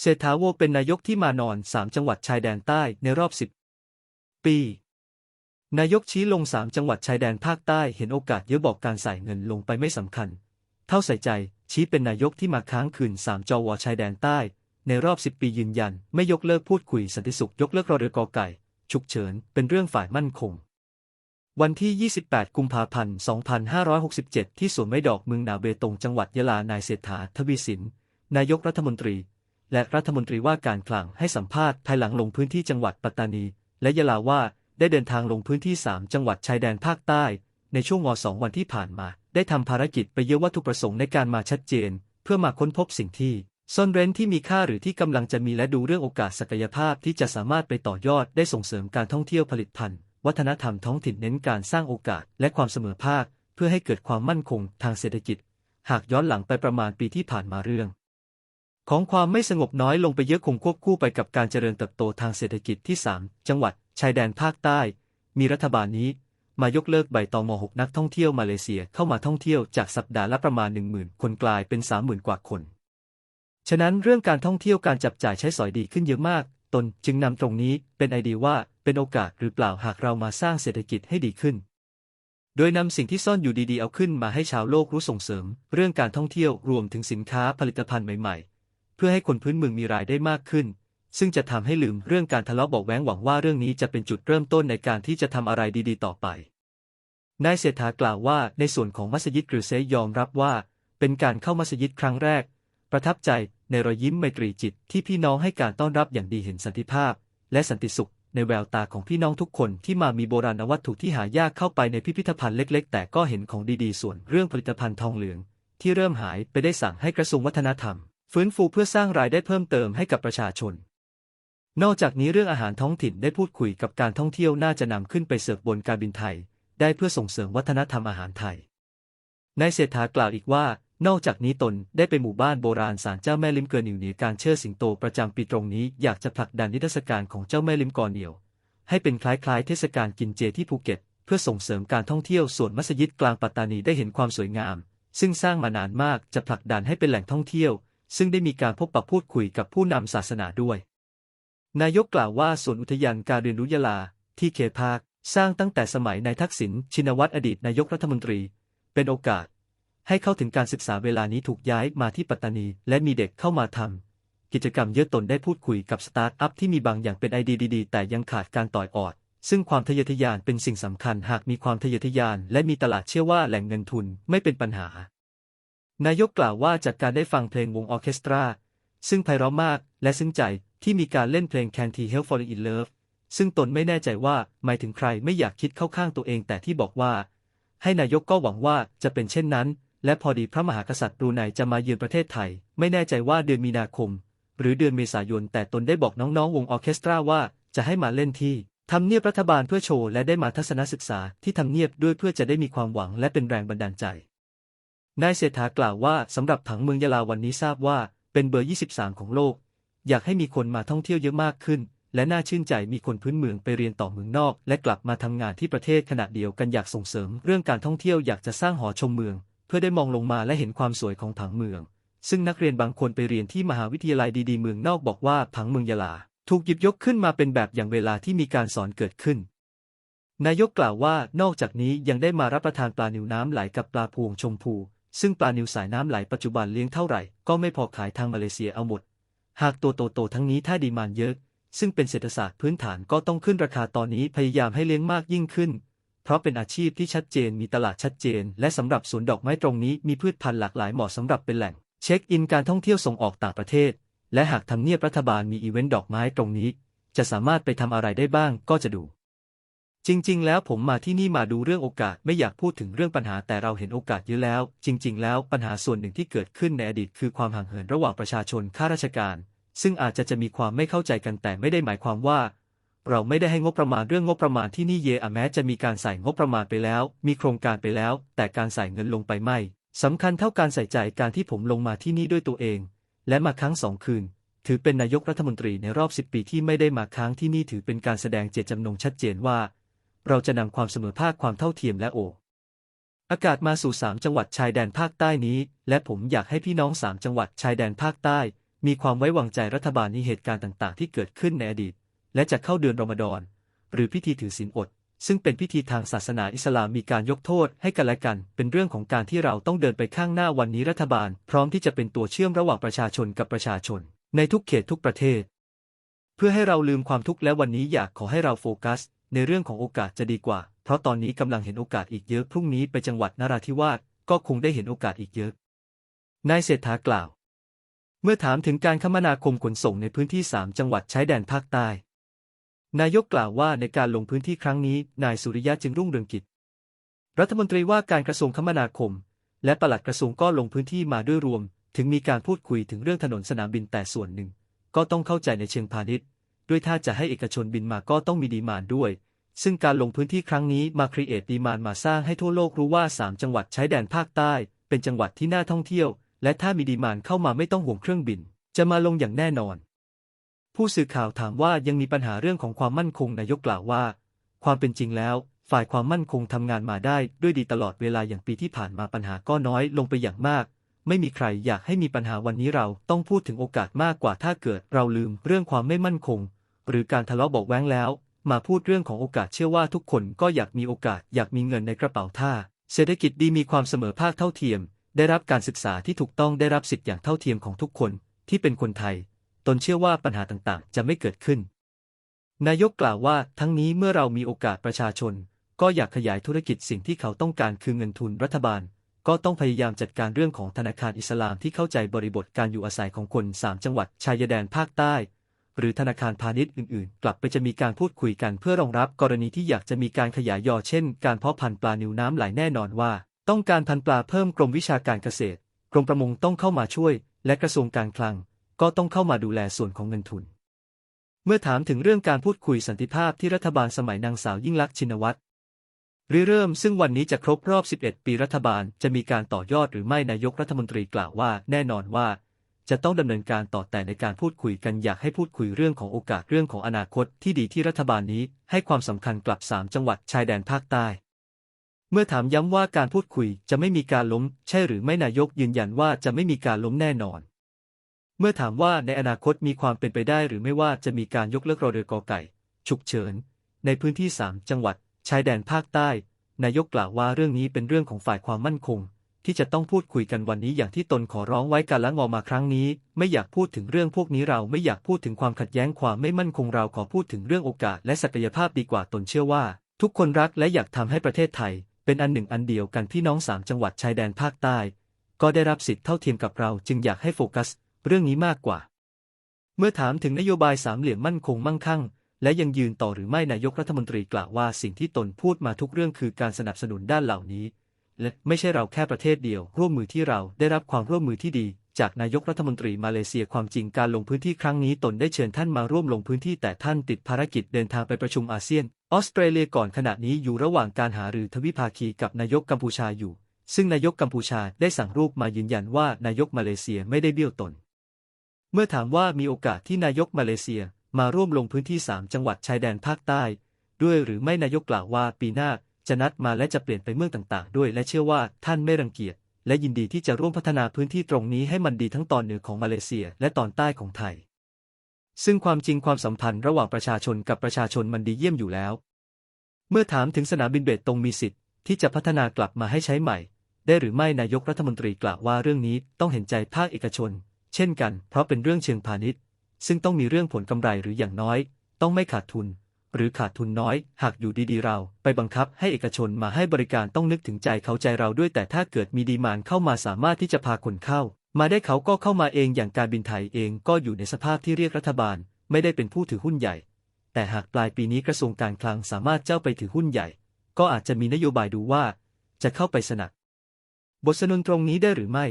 เศรษฐาโวเป็นนายกที่มานอนสามจังหวัดชายแดนใต้ในรอบสิบปี นายกชี้ลงสามจังหวัดชายแดนภาคใต้เห็นโอกาสเยอะบอกการใส่เงินลงไปไม่สำคัญ เท่าใส่ใจ ชี้เป็นนายกที่มาค้างคืนสามจวชายแดนใต้ ในรอบสิบปียืนยัน ไม่ยกเลิกพูดคุยสันติสุขยกเลิกรอเรือกอไก่ ฉุกเฉิน เป็นเรื่องฝ่ายมั่นคง วันที่ 28 กุมภาพันธ์ 2567 ที่สวนไม้ดอกเมืองนาเบตงจังหวัดยะลานายเศรษฐาทวีสินนายกรัฐมนตรี และรัฐมนตรีว่าการคลังให้สัมภาษณ์ภายหลังลงพื้นที่จังหวัดปัตตานี และยะลาว่าได้เดินทางลงพื้นที่ 3 จังหวัดชายแดนภาคใต้ ในช่วงงสองวันที่ผ่านมา ได้ทำภารกิจไปเยอะวัตถุประสงค์ในการมาชัดเจน เพื่อมาค้นพบสิ่งที่ซ่อนเร้นที่มีค่าหรือที่กำลังจะมีและดูเรื่องโอกาสศักยภาพที่จะสามารถไปต่อยอดได้ส่งเสริมการท่องเที่ยวผลิตภัณฑ์ วัฒนธรรมท้องถิ่นเน้นการสร้างโอกาสและความเสมอภาค เพื่อให้เกิดความมั่นคงทางเศรษฐกิจ หากย้อนหลังไปประมาณปีที่ผ่านมาเรื่อง ของความไม่สงบน้อยลงไปเยอะคงควบคู่ไปกับการเจริญเติบโตทางเศรษฐกิจที่ 3 จังหวัด ชายแดนภาคใต้ มีรัฐบาลนี้ มายกเลิกใบตองม .6 นักท่องเที่ยวมาเลเซียเข้ามาท่องเที่ยวจากสัปดาห์ละประมาณ 10,000 คนกลายเป็น 30,000 กว่าคน ฉะนั้นเรื่องการท่องเที่ยวการจับจ่ายใช้สอยดีขึ้นเยอะมาก ตนจึงนำตรงนี้เป็นไอเดียว่าเป็นโอกาสหรือเปล่าหากเรามาสร้างเศรษฐกิจให้ดีขึ้น โดยนำสิ่งที่ซ่อนอยู่ดีๆเอาขึ้นมาให้ชาวโลกรู้ส่งเสริม เรื่องการท่องเที่ยวรวมถึงสินค้าผลิตภัณฑ์ใหม่ๆ เพื่อให้คนพื้นเมืองมีรายได้มากขึ้น ซึ่งจะทำให้ลืมเรื่องการทะเลาะเบอกแว้งหวังว่าเรื่องนี้จะเป็นจุดเริ่มต้นในการที่จะทำอะไรดีๆ ต่อไป นายเศรษฐากล่าวว่าในส่วนของมัสยิดกรือเซยอมรับว่า เป็นการเข้ามัสยิดครั้งแรก ประทับใจในรอยยิ้มไมตรีจิตที่พี่น้องให้การต้อนรับอย่างดีเห็นสันติภาพ และสันติสุขในแววตาของพี่น้องทุกคนที่มามีโบราณวัตถุที่หายากเข้าไปในพิพิธภัณฑ์เล็ก ๆ แต่ก็เห็นของดีๆ ส่วนเรื่องผลิตภัณฑ์ทองเหลือง ที่เริ่มหายไปได้สั่งให้กระทรวงวัฒนธรรม ฟื้นฟูเพื่อสร้างรายได้เพิ่มเติมให้กับประชาชน นอกจากนี้เรื่องอาหารท้องถิ่นได้พูดคุยกับการท่องเที่ยวน่าจะนำขึ้นไปเสิร์ฟบนการบินไทย ได้เพื่อส่งเสริมวัฒนธรรมอาหารไทย นายเศรษฐากล่าวอีกว่า นอกจากนี้ตนได้ไปหมู่บ้านโบราณศาลเจ้าแม่ลิมเกินอยู่เหนือการเชิดสิงโตประจำปีตรงนี้อยากจะผลักดันนิทรรศการของเจ้าแม่ลิมกอนเดียว ให้เป็นคล้ายๆ เทศกาลกินเจที่ภูเก็ต เพื่อส่งเสริมการท่องเที่ยวส่วนมัสยิดกลางปัตตานีได้เห็นความสวยงาม ซึ่งสร้างมานานมากจะผลักดันให้เป็นแหล่งท่องเที่ยว ซึ่งได้มีการพบปะพูดคุยกับผู้นำศาสนาด้วย นายกกล่าวว่าสวนอุทยานการเรียนรู้ยะลา ที่เขตภาค สร้างตั้งแต่สมัยนายทักษิณชินวัตรอดีตนายกรัฐมนตรี เป็นโอกาส ให้เข้าถึงการศึกษาเวลานี้ถูกย้ายมาที่ปัตตานี และมีเด็กเข้ามาทำกิจกรรมเยอะตนได้พูดคุยกับสตาร์ทอัพที่มีบางอย่างเป็นไอเดียดีๆ แต่ยังขาดการต่อยออดซึ่งความทะเยอทะยานเป็นสิ่งสำคัญหากมีความทะเยอทะยาน และมีตลาดเชื่อว่าแหล่งเงินทุนไม่เป็นปัญหา นายกกล่าวว่าจากการได้ฟังเพลงวงออเคสตรา ซึ่งไพเราะมากและซึ้งใจที่มีการเล่นเพลง Can't Help Falling in Love ซึ่งตนไม่แน่ใจว่าหมายถึงใครไม่อยากคิดเข้าข้างตัวเองแต่ที่บอกว่า ให้นายกก็หวังว่าจะเป็นเช่นนั้น และพอดีพระมหากษัตริย์บรูไนจะมาเยือนประเทศไทย ไม่แน่ใจว่าเดือนมีนาคม หรือเดือนเมษายน แต่ตนได้บอกน้องๆ วงออเคสตราว่าจะให้มาเล่นที่ทำเนียบรัฐบาลเพื่อโชว์และได้มาทัศนศึกษาที่ทำเนียบด้วยเพื่อจะได้มีความหวังและเป็นแรงบันดาลใจ นายเศรษฐากล่าวว่าสำหรับผังเมืองยะลาวันนี้ทราบว่า เป็นเบอร์ 23 ของโลก อยากให้มีคนมาท่องเที่ยวเยอะมากขึ้น และน่าชื่นใจมีคนพื้นเมืองไปเรียนต่อเมืองนอก และกลับมาทำงานที่ประเทศขณะเดียวกันอยากส่งเสริม เรื่องการท่องเที่ยวอยากจะสร้างหอชมเมือง เพื่อได้มองลงมาและเห็นความสวยของผังเมือง ซึ่งนักเรียนบางคนไปเรียนที่มหาวิทยาลัยดีๆเมืองนอกบอกว่าผังเมืองยะลา ถูกหยิบยกขึ้นมาเป็นแบบอย่างเวลาที่มีการสอนเกิดขึ้นนายกกล่าวว่านอกจากนี้ยังได้มารับประทานปลาหนิวน้ำไหลกับปลาพวงชมพู ซึ่งปลานิวสายน้ำไหลปัจจุบันเลี้ยงเท่าไหร่ก็ไม่พอขายทางมาเลเซียเอาหมด หากตัวโตๆทั้งนี้ถ้าดีมานเยอะ ซึ่งเป็นเศรษฐศาสตร์พื้นฐานก็ต้องขึ้นราคาตอนนี้พยายามให้เลี้ยงมากยิ่งขึ้น เพราะเป็นอาชีพที่ชัดเจนมีตลาดชัดเจน และสำหรับสวนดอกไม้ตรงนี้มีพืชพันธุ์หลากหลายเหมาะสำหรับเป็นแหล่ง เช็คอินการท่องเที่ยวส่งออกต่างประเทศ และหากทำเนียบรัฐบาลมีอีเวนต์ดอกไม้ตรงนี้ จะสามารถไปทำอะไรได้บ้างก็จะดู จริง ๆ แล้วผมมาที่นี่มาดูเรื่องโอกาสไม่อยากพูดถึงเรื่องปัญหาแต่เราเห็นโอกาสเยอะแล้ว จริง ๆ แล้วปัญหาส่วนหนึ่งที่เกิดขึ้นในอดีตคือความห่างเหินระหว่างประชาชนข้าราชการ ซึ่งอาจจะจะมีความไม่เข้าใจกันแต่ไม่ได้หมายความว่า เราไม่ได้ให้งบประมาณเรื่องงบประมาณที่นี่เยอะแม้จะมีการใส่งบประมาณไปแล้ว มีโครงการไปแล้ว แต่การใส่เงินลงไปไม่สำคัญเท่าการใส่ใจการที่ผมลงมาที่นี่ด้วยตัวเอง และมาครั้งสองคืน ถือเป็นนายกรัฐมนตรีในรอบสิบปีที่ไม่ได้มาค้างที่นี่ถือเป็นการแสดงเจตจำนงชัดเจนว่า เราจะนำความเสมอภาคความเท่าเทียมและโออากาศมาสู่สามจังหวัดชายแดนภาคใต้นี้ และผมอยากให้พี่น้องสามจังหวัดชายแดนภาคใต้ มีความไว้วางใจรัฐบาลในเหตุการณ์ต่างๆ ที่เกิดขึ้นในอดีต และจะเข้าเดือนรอมฎอน หรือพิธีถือศีลอด ซึ่งเป็นพิธีทางศาสนาอิสลามมีการยกโทษให้กันและกัน เป็นเรื่องของการที่เราต้องเดินไปข้างหน้าวันนี้รัฐบาล พร้อมที่จะเป็นตัวเชื่อมระหว่างประชาชนกับประชาชน ในทุกเขตทุกประเทศ เพื่อให้เราลืมความทุกข์และวันนี้อยากขอให้เราโฟกัส ในเรื่องของโอกาสจะดีกว่า เพราะตอนนี้กำลังเห็นโอกาสอีกเยอะ พรุ่งนี้ไปจังหวัดนราธิวาสก็คงได้เห็นโอกาสอีกเยอะ นายเศรษฐากล่าว เมื่อถามถึงการคมนาคมขนส่งในพื้นที่ 3 จังหวัดชายแดนภาคใต้ นายกกล่าวว่าในการลงพื้นที่ครั้งนี้ นายสุริยะจึงรุ่งเรืองกิจ รัฐมนตรีว่าการกระทรวงคมนาคม และปลัดกระทรวงก็ลงพื้นที่มาด้วยรวม ถึงมีการพูดคุยถึงเรื่องถนนสนามบินแต่ส่วนหนึ่ง ก็ต้องเข้าใจในเชิงพาณิชย์ ด้วยถ้าจะให้เอกชนบินมาก็ต้องมีดีมานด้วย ซึ่งการลงพื้นที่ครั้งนี้มาครีเอทดีมานมาสร้างให้ทั่วโลกรู้ว่า 3 จังหวัดชายแดนภาคใต้ เป็นจังหวัดที่น่าท่องเที่ยว และถ้ามีดีมานเข้ามาไม่ต้องห่วงเครื่องบิน จะมาลงอย่างแน่นอน ผู้สื่อข่าวถามว่ายังมีปัญหาเรื่องของความมั่นคงนายกกล่าวว่า ความเป็นจริงแล้ว ฝ่ายความมั่นคงทำงานมาได้ ด้วยดีตลอดเวลาอย่างปีที่ผ่านมาปัญหาก็น้อยลงไปอย่างมากไม่มีใครอยากให้มีปัญหาวันนี้เราต้องพูดถึงโอกาสมากกว่าถ้าเกิดเราลืมเรื่องความไม่มั่นคง หรือการทะเลาะบอกแว้งแล้ว มาพูดเรื่องของโอกาสเชื่อว่าทุกคนก็อยากมีโอกาสอยากมีเงินในกระเป๋าท่าเศรษฐกิจดีมีความเสมอภาคเท่าเทียม ได้รับการศึกษาที่ถูกต้องได้รับสิทธิ์อย่างเท่าเทียมของทุกคนที่เป็นคนไทย ตนเชื่อว่าปัญหาต่างๆ จะไม่เกิดขึ้น นายกกล่าวว่าทั้งนี้เมื่อเรามีโอกาสประชาชน ก็อยากขยายธุรกิจสิ่งที่เขาต้องการคือเงินทุนรัฐบาล ก็ต้องพยายามจัดการเรื่องของธนาคารอิสลามที่เข้าใจบริบทการอยู่อาศัยของคน 3 จังหวัดชายแดนภาคใต้ หรือธนาคารพาณิชย์อื่นๆ กลับไปจะมีการพูดคุยกันเพื่อรองรับกรณีที่อยากจะมีการขยายยอเช่น การเพาะพันธุ์ปลานิวน้ำไหลแน่นอนว่า ต้องการพันธุ์ปลาเพิ่มกรมวิชาการเกษตร กรมประมงต้องเข้ามาช่วย และกระทรวงการคลัง ก็ต้องเข้ามาดูแลส่วนของเงินทุน เมื่อถามถึงเรื่องการพูดคุยสันติภาพที่รัฐบาลสมัยนางสาวยิ่งลักษณ์ชินวัตรริเริ่มซึ่งวันนี้จะครบรอบ 11 ปีรัฐบาลจะมีการต่อยอดหรือไม่นายกรัฐมนตรีกล่าวว่า แน่นอนว่า จะต้องดำเนินการต่อแต่ในการพูดคุยกันอยากให้พูดคุยเรื่องของโอกาสเรื่องของอนาคตที่ดีที่รัฐบาลนี้ ให้ความสำคัญกลับ 3 จังหวัดชายแดนภาคใต้เมื่อถามย้ำว่าการพูดคุยจะไม่มีการล้ม ใช่หรือไม่นายกยืนยันว่าจะไม่มีการล้มแน่นอน เมื่อถามว่าในอนาคตมีความเป็นไปได้หรือไม่ว่าจะมีการยกเลิกรอเรือกอไก่ ฉุกเฉิน ในพื้นที่ 3 จังหวัด ชายแดนภาคใต้ นายกกล่าวว่าเรื่องนี้เป็นเรื่องของฝ่ายความมั่นคง ที่จะต้องพูดคุยกันวันนี้อย่างที่ตนขอร้องไว้การละงอมาครั้งนี้ ไม่อยากพูดถึงเรื่องพวกนี้เราไม่อยากพูดถึงความขัดแย้งความไม่มั่นคงเราขอพูดถึงเรื่องโอกาสและศักยภาพดีกว่าตนเชื่อว่า ทุกคนรักและอยากทำให้ประเทศไทย เป็นอันหนึ่งอันเดียวกันพี่น้องสามจังหวัดชายแดนภาคใต้ ก็ได้รับสิทธิ์เท่าเทียมกับเราจึงอยากให้โฟกัส เรื่องนี้มากกว่า เมื่อถามถึงนโยบายสามเหลี่ยมมั่นคงมั่งคั่งและยังยืนต่อหรือไม่นายกรัฐมนตรีกล่าวว่าสิ่งที่ตนพูดมาทุกเรื่องคือการสนับสนุนด้านเหล่านี้ และไม่ใช่เราแค่ประเทศเดียว ร่วมมือที่เราได้รับความร่วมมือที่ดี จากนายกรัฐมนตรีมาเลเซียความจริงการลงพื้นที่ครั้งนี้ตนได้เชิญท่านมาร่วมลงพื้นที่แต่ท่านติดภารกิจเดินทางไปประชุมอาเซียน ออสเตรเลียก่อนขณะนี้อยู่ระหว่างการหารือทวิภาคีกับนายกกัมพูชาอยู่ ซึ่งนายกกัมพูชาได้สั่งรูปมายืนยันว่านายกมาเลเซียไม่ได้เบี้ยวตน เมื่อถามว่ามีโอกาสที่นายกมาเลเซียมาร่วมลงพื้นที่ 3 จังหวัดชายแดนภาคใต้ ด้วยหรือไม่นายกกล่าวว่าปีหน้า จะนัดมาและจะเปลี่ยนไปเมืองต่างๆ ด้วย และเชื่อว่าท่านไม่รังเกียจและยินดีที่จะร่วมพัฒนาพื้นที่ตรงนี้ให้มันดีทั้งตอนเหนือของมาเลเซียและตอนใต้ของไทย ซึ่งความจริงความสัมพันธ์ระหว่างประชาชนกับประชาชนมันดีเยี่ยมอยู่แล้ว เมื่อถามถึงสนามบินเบตตงมีสิทธิ์ที่จะพัฒนากลับมาให้ใช้ใหม่ ได้หรือไม่นายกรัฐมนตรีกล่าวว่าเรื่องนี้ต้องเห็นใจภาคเอกชน เช่นกัน เพราะเป็นเรื่องเชิงพาณิชย์ ซึ่งต้องมีเรื่องผลกำไรหรืออย่างน้อย ต้องไม่ขาดทุน หรือขาดทุนน้อย หากอยู่ดีๆเรา ไปบังคับให้เอกชนมาให้บริการต้องนึกถึงใจเขาใจเราด้วย แต่ถ้าเกิดมีดีมานเข้ามาสามารถที่จะพาคนเข้า มาได้เขาก็เข้ามาเองอย่างการบินไทยเองก็อยู่ในสภาพที่เรียกรัฐบาล ไม่ได้เป็นผู้ถือหุ้นใหญ่ แต่หากปลายปีนี้กระทรวงการคลังสามารถเจ้าไปถือหุ้นใหญ่ ก็อาจจะมีนโยบายดูว่า จะเข้าไปสนับบทสนุนตรงนี้ได้หรือไม่